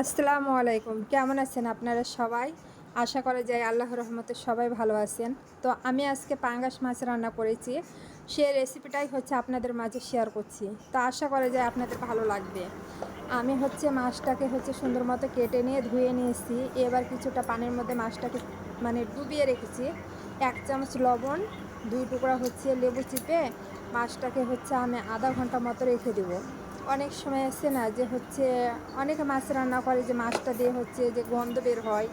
আসসালামু আলাইকুম। কেমন আছেন আপনারা সবাই? আশা করা যায় আল্লাহ রহমতে সবাই ভালো আছেন। তো আমি আজকে পাঙ্গাস মাছ রান্না করেছি। সে রেসিপিটাই হচ্ছে আপনাদের মাঝে শেয়ার করছি। তো আশা করা যায় আপনাদের ভালো লাগবে। আমি হচ্ছে মাছটাকে হচ্ছে সুন্দর মতো কেটে নিয়ে ধুয়ে নিয়েছি। এবার কিছুটা পানির মধ্যে মাছটাকে মানে ডুবিয়ে রেখেছি। এক চামচ লবণ, দুই টুকরা হচ্ছে লেবু চিপে। মাছটাকে হচ্ছে আমি আধা ঘণ্টা মতো রেখে দেবো। অনেক সময় আছে না যে হচ্ছে অনেকে মাছ রান্না করে যে মাছটা দিয়ে হচ্ছে যে গন্ধ বের হয়,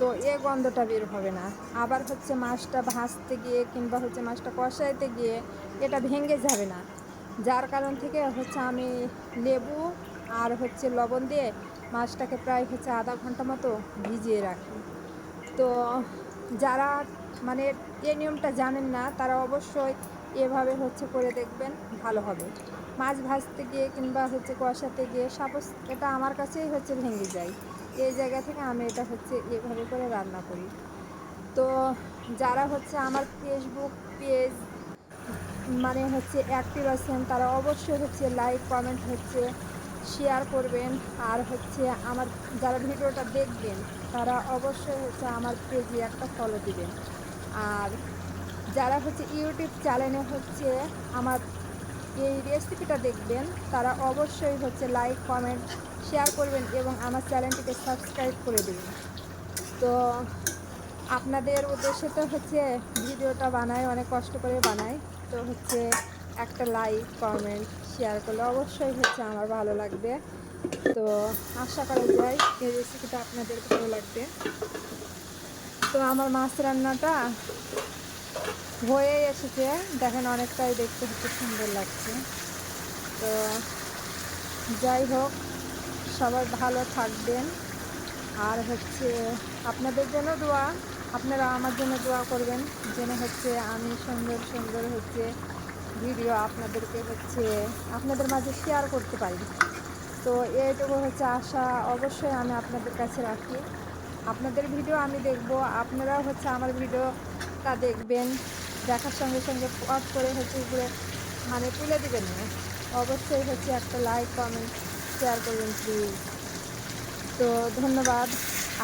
তো এ গন্ধটা বের হবে না। আবার হচ্ছে মাছটা ভাজতে গিয়ে কিংবা হচ্ছে মাছটা কষাইতে গিয়ে এটা ভেঙে যাবে না। যার কারণ থেকে হচ্ছে আমি লেবু আর হচ্ছে লবণ দিয়ে মাছটাকে প্রায় হচ্ছে আধা ঘণ্টা মতো ভিজিয়ে রাখি। তো যারা মানে এই নিয়মটা জানেন না, তারা অবশ্যই এভাবে হচ্ছে করে দেখবেন ভালো হবে। মাছ ভাজতে গিয়ে কিংবা হচ্ছে কষাতে গিয়ে সাপোজ এটা আমার কাছেই হচ্ছে ভেঙে যায়। এই জায়গা থেকে আমি এটা হচ্ছে এভাবে করে রান্না করি। তো যারা হচ্ছে আমার ফেসবুক পেজ মানে হচ্ছে অ্যাক্টিভ আছেন, তারা অবশ্যই হচ্ছে লাইক কমেন্ট হচ্ছে শেয়ার করবেন। আর হচ্ছে আমার যারা ভিডিওটা দেখবেন, তারা অবশ্যই হচ্ছে আমার পেজে একটা ফলো দিবেন। আর যারা হচ্ছে ইউটিউব চ্যানেলে হচ্ছে আমার এই রেসিপিটা দেখবেন, তারা অবশ্যই হচ্ছে লাইক কমেন্ট শেয়ার করবেন এবং আমার চ্যানেলটিকে সাবস্ক্রাইব করে দেবেন। তো আপনাদের উদ্দেশ্যে তো হচ্ছে ভিডিওটা বানাই অনেক কষ্ট করে বানাই তো হচ্ছে একটা লাইক কমেন্ট শেয়ার করলে অবশ্যই হচ্ছে আমার ভালো লাগবে। তো আশা করা যায় এই রেসিপিটা আপনাদের ভালো লাগবে। তো আমার মাছ রান্নাটা হয়ে এসেছে। দেখেন অনেকটাই দেখতে হচ্ছে সুন্দর লাগছে। তো যাই হোক, সবাই ভালো থাকবেন। আর হচ্ছে আপনাদের জন্য দোয়া, আপনারা আমার জন্য দোয়া করবেন। যেন হচ্ছে আমি সুন্দর সুন্দর হচ্ছে ভিডিও আপনাদেরকে হচ্ছে আপনাদের মাঝে শেয়ার করতে পারি। তো এইটুকু হচ্ছে আশা অবশ্যই আমি আপনাদের কাছে রাখি। আপনাদের ভিডিও আমি দেখব। আপনারাও হচ্ছে আমার ভিডিওটা দেখবেন। দেখার সঙ্গে সঙ্গে পট করে হচ্ছে উপরে মানে তুলে দেবেন না। অবশ্যই হচ্ছে একটা লাইক কমেন্ট শেয়ার করবেন প্লিজ তো ধন্যবাদ।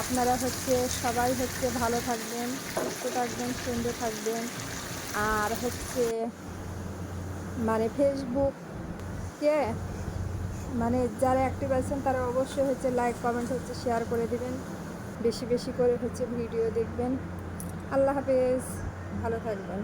আপনারা হচ্ছে সবাই হচ্ছে ভালো থাকবেন, সুস্থ থাকবেন, সুন্দর থাকবেন। আর হচ্ছে মানে ফেসবুককে মানে যারা অ্যাক্টিভ আছেন, তারা অবশ্যই হচ্ছে লাইক কমেন্ট হচ্ছে শেয়ার করে দিবেন। বেশি বেশি করে হচ্ছে ভিডিও দেখবেন। আল্লাহ হাফেজ। ভালো থাকবেন।